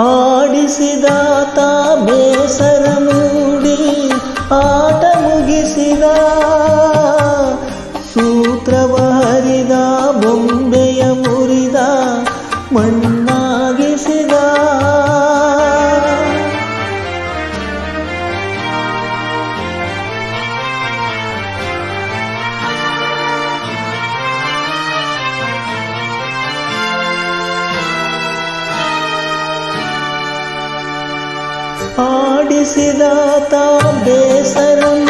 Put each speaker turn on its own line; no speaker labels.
ಆಡಿಸಿದಾತ ಬೇಸರ ಮೂಡಿ ಆಟ ಮುಗಿಸಿದ. ಸೂತ್ರವ ಬೊಂಬೆಯ ಮುರಿದ ಮಣ್ಣಾಗಿಸಿದ ಆಡಿಸಿದಾತ ಬೇಸರ ಮೂಡಿ ಆಟ